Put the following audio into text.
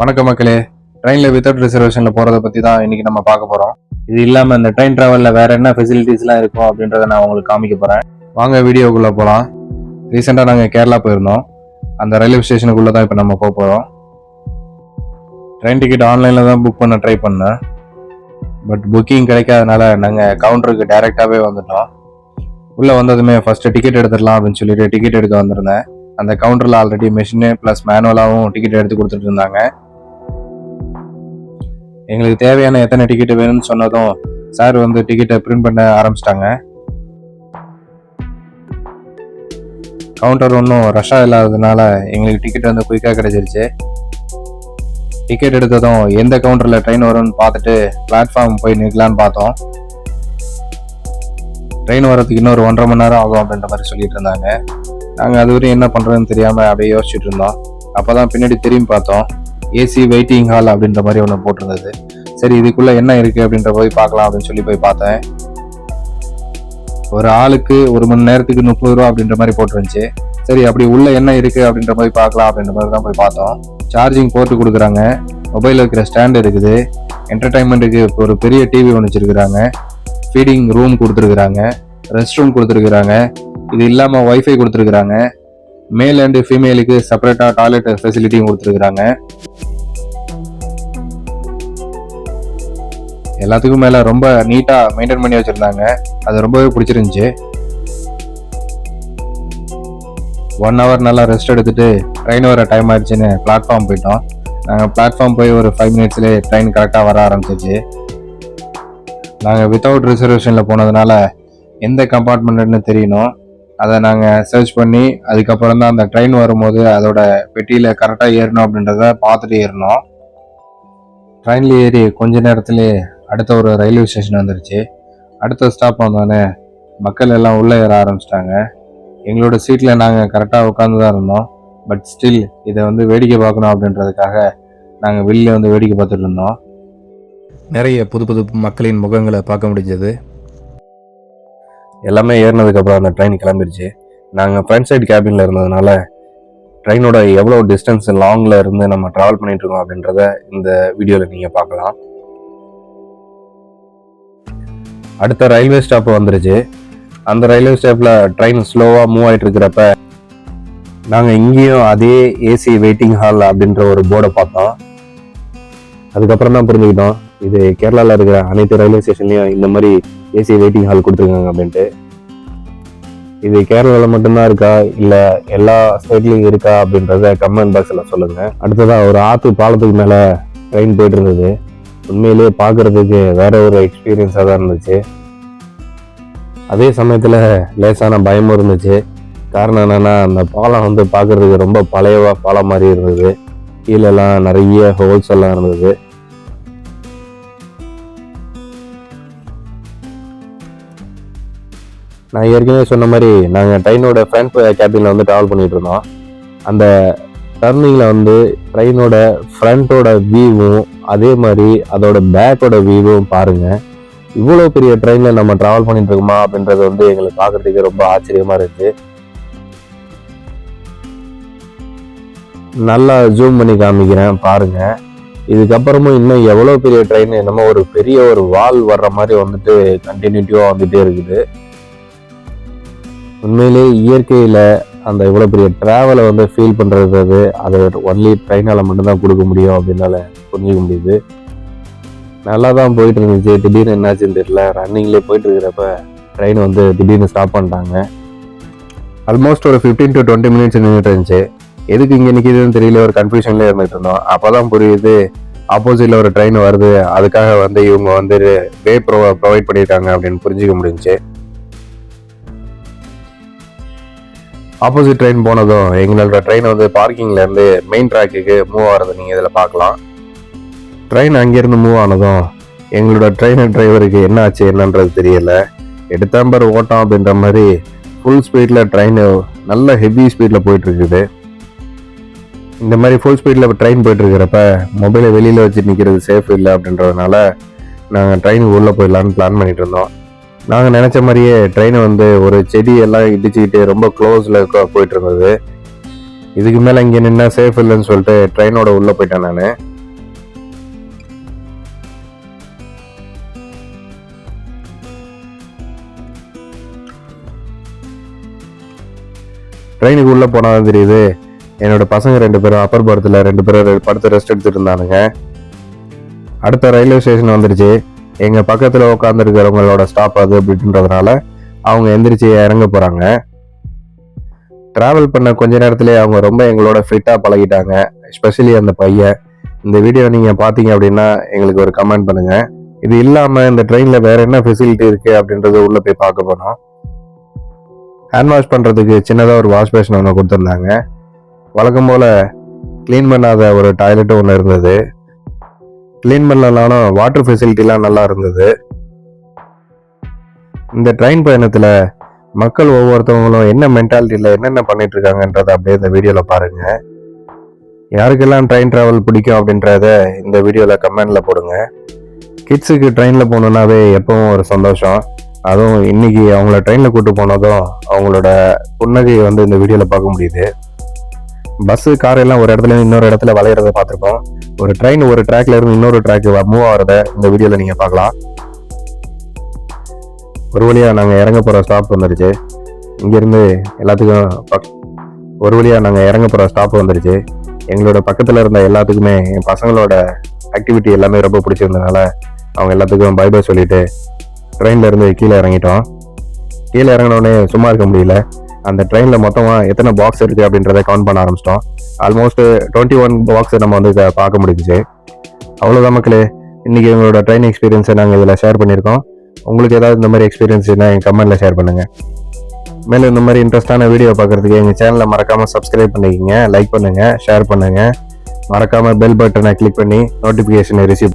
வணக்கம் மக்களே. ட்ரெயினில் வித்தவுட் ரிசர்வேஷனில் போகிறத பற்றி தான் இன்னைக்கு நம்ம பார்க்க போகிறோம் இது இல்லாமல் இந்த ட்ரெயின் ட்ராவலில் வேறு என்ன ஃபெசிலிட்டிஸ்லாம் இருக்கும் அப்படின்றத நான் உங்களுக்கு காமிக்க போகிறேன் வாங்க வீடியோக்குள்ளே போகலாம் ரீசெண்டாக நாங்கள் கேரளா போயிருந்தோம். அந்த ரயில்வே ஸ்டேஷனுக்குள்ளே தான் இப்போ நம்ம போக போகிறோம் ட்ரெயின் டிக்கெட் ஆன்லைனில் தான் புக் பண்ண ட்ரை பண்ணேன். பட் புக்கிங் கிடைக்காதனால நாங்கள் கவுண்டருக்கு டைரெக்டாகவே வந்துட்டோம். உள்ளே வந்ததுமே ஃபஸ்ட்டு டிக்கெட் எடுத்துடலாம் அப்படின்னு சொல்லிட்டு டிக்கெட் எடுக்க வந்திருந்தேன். அந்த கவுண்டரில் ஆல்ரெடி மிஷினு ப்ளஸ் மேனுவலாகவும் டிக்கெட் எடுத்து கொடுத்துட்டு இருந்தாங்க. எங்களுக்கு தேவையான எத்தனை டிக்கெட் வேணும்னு சொன்னதும் சார் வந்து டிக்கெட்டை பிரிண்ட் பண்ண ஆரம்பிச்சிட்டாங்க. கவுண்டர் ஒன்றும் ரஷ்ஷாக இல்லாததுனால எங்களுக்கு டிக்கெட் வந்து குயிக்காக கிடைச்சிருச்சு. டிக்கெட் எடுத்ததும் எந்த கவுண்டரில் ட்ரெயின் வரும்னு பார்த்துட்டு பிளாட்ஃபார்ம் போய் நிற்கலான்னு பார்த்தோம். ட்ரெயின் வரதுக்கு இன்னொரு ஒன்றரை மணி நேரம் ஆகும் அப்படின்ற மாதிரி சொல்லிட்டு இருந்தாங்க. நாங்கள் அது வரையும் என்ன பண்ணுறதுன்னு தெரியாமல் அப்படியே யோசிச்சுட்டு இருந்தோம். அப்போ தான் பின்னாடி திரும்பி பார்த்தோம். ஏசி வெயிட்டிங் ஹால் அப்படின்ற மாதிரி ஒன்று போட்டிருந்தது. சரி இதுக்குள்ளே என்ன இருக்குது அப்படின்ற போய் பார்க்கலாம் அப்படின்னு சொல்லி போய் பார்த்தேன். ஒரு ஆளுக்கு ஒரு மணி நேரத்துக்கு முப்பது ரூபா அப்படின்ற மாதிரி போட்டுருந்துச்சு. சரி அப்படி உள்ள என்ன இருக்குது அப்படின்ற மாதிரி பார்க்கலாம் அப்படின்ற மாதிரி தான் போய் பார்த்தோம். சார்ஜிங் போட்டு கொடுக்குறாங்க. மொபைல் வைக்கிற ஸ்டாண்டு இருக்குது. என்டர்டைன்மெண்ட்டுக்கு ஒரு பெரிய டிவி ஒன்று வச்சுருக்குறாங்க. ஃபீடிங் ரூம் கொடுத்துருக்குறாங்க. ரெஸ்ட் ரூம் கொடுத்துருக்குறாங்க. இது இல்லாமல் ஒய்ஃபை கொடுத்துருக்குறாங்க. மேல் அண்டு ஃபீமேலுக்கு செப்பரேட்டாக டாய்லெட் ஃபெசிலிட்டியும் கொடுத்துருக்குறாங்க. எல்லாத்துக்கும் மேலே ரொம்ப நீட்டாக மெயின்டைன் பண்ணி வச்சுருந்தாங்க. அது ரொம்பவே பிடிச்சிருந்துச்சு. ஒன் ஹவர் நல்லா ரெஸ்ட் எடுத்துட்டு ட்ரெயின் வர டைம் ஆயிடுச்சுன்னு பிளாட்ஃபார்ம் போயிட்டோம். நாங்கள் பிளாட்ஃபார்ம் போய் ஒரு ஃபைவ் மினிட்ஸ்லேயே ட்ரெயின் கரெக்டாக வர ஆரம்பிச்சிச்சு. நாங்கள் வித்தவுட் ரிசர்வேஷனில் போனதுனால எந்த கம்பார்ட்மெண்ட்னு தெரியணும். அதை நாங்கள் சர்ச் பண்ணி அதுக்கப்புறம் தான் அந்த ட்ரெயின் வரும்போது அதோட பெட்டியில் கரெக்டாக ஏறணும் அப்படின்றத பார்த்துட்டு ஏறினோம். ட்ரெயினில் ஏறி கொஞ்ச நேரத்துலேயே அடுத்த ஒரு ரயில்வே ஸ்டேஷன் வந்துருச்சு. அடுத்த ஸ்டாப் வந்தோடனே மக்கள் எல்லாம் உள்ளே ஏற ஆரம்பிச்சிட்டாங்க. எங்களோட சீட்டில் நாங்கள் கரெக்டாக உட்காந்து தான் இருந்தோம். பட் ஸ்டில் இதை வந்து வேடிக்கை பார்க்கணும் அப்படின்றதுக்காக நாங்கள் வெளியில் வந்து வேடிக்கை பார்த்துட்டு இருந்தோம். நிறைய புது புது மக்களின் முகங்களை பார்க்க முடிஞ்சது. எல்லாமே ஏறினதுக்கப்புறம் அந்த ட்ரெயின் கிளம்பிருச்சு. நாங்கள் ஃப்ரண்ட் சைடு கேபினில் இருந்ததுனால ட்ரெயினோட எவ்வளோ டிஸ்டன்ஸ் லாங்கில் இருந்து நம்ம ட்ராவல் பண்ணிட்டு இருக்கோம் அப்படின்றத இந்த வீடியோவில் நீங்கள் பார்க்கலாம். அடுத்த ரயில்வே ஸ்டாப் வந்துருச்சு. அந்த ரயில்வே ஸ்டாப்பில் ட்ரெயின் ஸ்லோவாக மூவ் ஆகிட்டு இருக்கிறப்ப நாங்கள் இங்கேயும் அதே ஏசி வெயிட்டிங் ஹால் அப்படின்ற ஒரு போர்டை பார்த்தோம். அதுக்கப்புறம் தான் புரிஞ்சுக்கிட்டோம். இது கேரளாவில் இருக்கிற அனைத்து ரயில்வே ஸ்டேஷன்லையும் இந்த மாதிரி ஏசி வெயிட்டிங் ஹால் கொடுத்துருக்காங்க அப்படின்ட்டு. இது கேரளாவில் மட்டும்தான் இருக்கா? இல்லை எல்லா ஸ்டேட்லையும் இருக்கா அப்படின்றத கமெண்ட் பாக்ஸில் சொல்லுங்கள் அடுத்ததாக ஒரு ஆற்று பாலத்துக்கு மேலே ட்ரெயின் போயிட்டு இருந்தது. உண்மையிலேயே பார்க்குறதுக்கு வேற ஒரு எக்ஸ்பீரியன்ஸாக தான் இருந்துச்சு. அதே சமயத்தில் லேசான பயமும் இருந்துச்சு. காரணம் என்னென்னா அந்த பாலம் வந்து பார்க்குறதுக்கு ரொம்ப பழைய பாலம் மாதிரி இருந்தது. கீழெல்லாம் நிறைய ஹோல்ஸ் எல்லாம் இருந்தது. நான் ஏற்கனவே சொன்ன மாதிரி நாங்கள் ட்ரெயினோட ஃப்ரண்ட் கேபினில் வந்து ட்ராவல் பண்ணிகிட்டு இருந்தோம். அந்த டர்னிங்கில் வந்து ட்ரெயினோட ஃப்ரண்ட்டோட வியூவும் அதே மாதிரி அதோட பேக்கோட வியூவும் பாருங்கள் இவ்வளோ பெரிய ட்ரெயினில் நம்ம ட்ராவல் பண்ணிட்டு இருக்கோமா அப்படின்றது வந்து எங்களுக்கு பார்க்கறதுக்கு ரொம்ப ஆச்சரியமாக இருந்துச்சு நல்லா ஜூம் பண்ணி காமிக்கிறேன் பாருங்க. இதுக்கப்புறமும் இன்னும் எவ்வளோ பெரிய ட்ரெயின் என்னமோ ஒரு பெரிய ஒரு வால் வர்ற மாதிரி வந்துட்டு கண்டினியூட்டிவாக வந்துகிட்டே இருக்குது. உண்மையிலே இயற்கையில் அந்த இவ்வளோ பெரிய ட்ராவலை வந்து ஃபீல் பண்ணுறது அது. அதை ஒன்லி ட்ரெயினால் மட்டும்தான் கொடுக்க முடியும் அப்படின்னால புரிஞ்சுக்க முடியுது. நல்லா தான் போயிட்டு இருந்துச்சு திடீர்னு என்னாச்சுன்னு தெரியல. ரன்னிங்லேயே போயிட்டு இருக்கிறப்ப ட்ரெயின் வந்து திடீர்னு ஸ்டாப் பண்ணிட்டாங்க. ஆல்மோஸ்ட் ஒரு ஃபிஃப்டீன் டு டுவெண்ட்டி மினிட்ஸ் நின்றுட்டு இருந்துச்சு. எதுக்கு இங்கே நிற்கிதுன்னு தெரியல. ஒரு கன்ஃபியூஷன்லேயே இருந்துட்டு இருந்தோம். அப்போ தான் புரியுது ஆப்போசிட்டில் ஒரு ட்ரெயின் வருது. அதுக்காக வந்து இவங்க வந்து வே ப்ரொ ப்ரொவைட் பண்ணியிருக்காங்க அப்படின்னு புரிஞ்சுக்க முடிஞ்சுச்சு. ஆப்போசிட் ட்ரெயின் போனதும் எங்களோட ட்ரெயின் வந்து பார்க்கிங்லேருந்து மெயின் ட்ராக்குக்கு மூவ் ஆகிறத நீங்கள் இதில் பார்க்கலாம். ட்ரெயின் அங்கேருந்து மூவ் ஆனதும் எங்களோட ட்ரெயின் டிரைவருக்கு என்ன ஆச்சு என்னன்றது தெரியல. எடுத்தாம்பர் ஓட்டம் அப்படின்ற மாதிரி ஃபுல் ஸ்பீடில் ட்ரெயின் நல்ல ஹெவி ஸ்பீடில் போயிட்டுருக்குது இந்த மாதிரி ஃபுல் ஸ்பீடில் ட்ரெயின் போயிட்டு இருக்கிறப்ப மொபைலை வெளியில் வச்சு நிற்கிறது சேஃப் இல்லை அப்படின்றதுனால நாங்கள் ட்ரெயினுக்கு உள்ளே போயிடலான்னு பிளான் பண்ணிகிட்டு இருந்தோம். நாங்கள் நினச்ச மாதிரியே ட்ரெயினை வந்து ஒரு செடி எல்லாம் இடிச்சுக்கிட்டு ரொம்ப க்ளோஸில் போயிட்டு இருந்தது. இதுக்கு மேலே இங்கே நின்னா சேஃப் இல்லைன்னு சொல்லிட்டு ட்ரெயினோட உள்ளே போயிட்டேன் நான். ட்ரெயினுக்கு உள்ளே போனால் தெரியுது. என்னோட பசங்க ரெண்டு பேரும் அப்பர் பர்த்தில் ரெண்டு பேரும் ரெ- படுத்து ரெஸ்ட் எடுத்துகிட்டு இருந்தானுங்க. அடுத்த ரயில்வே ஸ்டேஷன் வந்துருச்சு. எங்கள் பக்கத்தில் உட்காந்துருக்கிறவங்களோட ஸ்டாப் அது அப்படின்றதுனால அவங்க எந்திரிச்சு இறங்க போகிறாங்க ட்ராவல் பண்ண கொஞ்ச நேரத்திலே அவங்க ரொம்ப எங்களோட ஃபிட்டாக பழகிட்டாங்க. எஸ்பெஷலி அந்த பையன். இந்த வீடியோ நீங்கள் பார்த்தீங்க அப்படின்னா எங்களுக்கு ஒரு கமெண்ட் பண்ணுங்க. இது இல்லாமல் இந்த ட்ரெயினில் வேற என்ன ஃபெசிலிட்டி இருக்கு அப்படின்றத உள்ளே போய் பார்க்க போனோம் ஹேண்ட் வாஷ் பண்ணுறதுக்கு சின்னதாக ஒரு வாஷ் பேஷன் ஒன்று கொடுத்துருந்தாங்க. வழக்கம் போல் க்ளீன் பண்ணாத ஒரு டாய்லெட்டும் ஒன்று இருந்தது. க்ளீன் பண்ணலனாலும் வாட்டர் ஃபெசிலிட்டிலாம் நல்லா இருந்தது. இந்த ட்ரெயின் பயணத்தில் மக்கள் ஒவ்வொருத்தவங்களும் என்ன மென்டாலிட்டியில் என்னென்ன பண்ணிட்டு இருக்காங்கன்றத அப்படியே இந்த வீடியோவில் பாருங்கள் யாருக்கெல்லாம் ட்ரெயின் ட்ராவல் பிடிக்கும் அப்படின்றத இந்த வீடியோவில் கமெண்டில் போடுங்க. கிட்ஸுக்கு ட்ரெயினில் போகணுன்னாவே எப்பவும் ஒரு சந்தோஷம். அதுவும் இன்னைக்கு அவங்கள ட்ரெயினில் கூட்டு போனதும் அவங்களோட புன்னகையை வந்து இந்த வீடியோவில் பார்க்க முடியுது. பஸ்ஸு கார் எல்லாம் ஒரு இடத்துல இன்னொரு இடத்துல வளையிறத பார்த்துருப்போம். ஒரு ட்ரெயின் ஒரு ட்ராக்ல இருந்து இன்னொரு ட்ராக் மூவ் ஆகிறத இந்த வீடியோவில் நீங்கள் பார்க்கலாம். ஒரு வழியாக நாங்கள் இறங்க போகிற ஸ்டாப் வந்துருச்சு. இங்கேருந்து எல்லாத்துக்கும் பக் ஒரு வழியாக நாங்கள் இறங்க போகிற ஸ்டாப் வந்துருச்சு. எங்களோட பக்கத்தில் இருந்த எல்லாத்துக்குமே என் பசங்களோட ஆக்டிவிட்டி எல்லாமே ரொம்ப பிடிச்சிருந்தனால அவங்க எல்லாத்துக்கும் பை பை சொல்லிட்டு ட்ரெயின்ல இருந்து கீழே இறங்கிட்டோம். கீழே இறங்கினோடனே சும்மா இருக்க முடியல. அந்த ட்ரெயினில் மொத்தமாக எத்தனை பாக்ஸ் இருக்குது அப்படின்றத கவுண்ட் பண்ண ஆரம்பிச்சிட்டோம். ஆல்மோஸ்ட் டுவெண்ட்டி ஒன் பாக்ஸை நம்ம வந்து பார்க்க முடிஞ்சுச்சு. அவ்வளோதான் மக்களே. இன்றைக்கி எங்களோட ட்ரெயின் எக்ஸ்பீரியன்ஸை நாங்கள் இதில் ஷேர் பண்ணியிருக்கோம். உங்களுக்கு ஏதாவது இந்த மாதிரி எக்ஸ்பீரியன்ஸ் எங்கள் என் கமெண்ட்டில் ஷேர் பண்ணுங்கள் மேலும் இந்த மாதிரி இன்ட்ரெஸ்டான வீடியோ பார்க்குறதுக்கு எங்கள் சேனலை மறக்காமல் சப்ஸ்கிரைப் பண்ணிக்கிங்க லைக் பண்ணுங்கள் ஷேர் பண்ணுங்கள் மறக்காமல் பெல் பட்டனை கிளிக் பண்ணி நோட்டிஃபிகேஷனை ரிசீவ்